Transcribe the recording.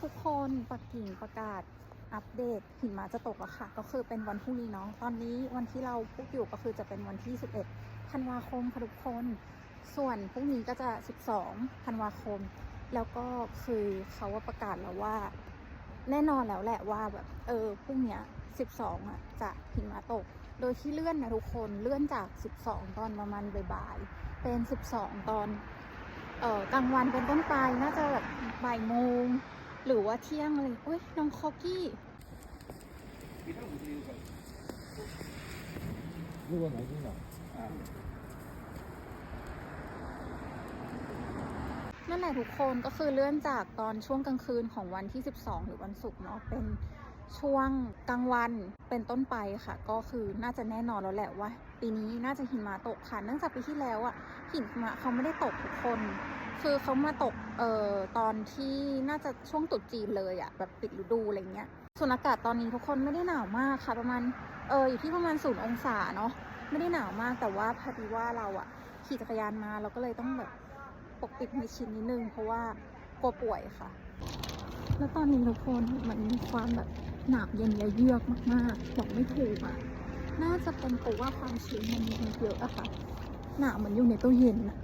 ทุกคนปักกิ่งประกาศอัปเดตหิมะจะตกแล้วค่ะ ก็คือเป็นวันพรุ่งนี้เนาะตอนนี้วันที่เราพูดอยู่ก็คือจะเป็นวันที่ 11ธันวาคมค่ะทุกคน ส่วนพรุ่งนี้ก็จะ 12ธันวาคม แล้วก็คือเขาว่าประกาศแล้วว่า แน่นอนแล้วแหละว่าแบบเออพรุ่งเนี้ย12อะจะหิมะตก โดยที่เลื่อนนะทุกคนเลื่อนจาก 12 ตอนประมาณบ่ายๆเป็น 12 ตอนเออกลางวันเป็นต้นไปน่าจะแบบบ่ายโมง หรือว่าเที่ยงเลยโอ้ยน้องคอกกี้นี่ว่าไหนที่ไหนนั่นแหละทุกคนก็คือเลื่อนจากตอนช่วงกลางคืนของวันที่ 12 หรือวันศุกร์เนาะเป็นช่วงกลางวันเป็นต้นไปค่ะ ก็คือน่าจะแน่นอนแล้วแหละว่า ปีนี้น่าจะหินมาตกค่ะ เนื่องจากปีที่แล้วอะ่ะหินมาเขาไม่ได้ตกทุกคน คือเขามาตกเอ่อตอนที่น่าจะช่วงตรุษจีนเลยอะแบบปิดฤดูอะไรเงี้ยส่วนอากาศตอนนี้ทุกคนไม่ได้หนาวมากค่ะ ประมาณเอออยู่ที่ประมาณศูนย์องศาเนาะไม่ได้หนาวมากแต่ว่าพอดีว่าเราอะขี่จักรยานมาเราก็เลยต้องแบบปกปิดในชิ้นนิดนึง เพราะว่ากลัวป่วยค่ะ แล้วตอนนี้ทุกคนมันมีความแบบหนาวเย็นและเยือกมากๆบอกไม่ถูกอะน่าจะเป็นเพราะว่าความชื้นมันมีเยอะอะค่ะหนาวเหมือนอยู่ในตู้เย็นอะ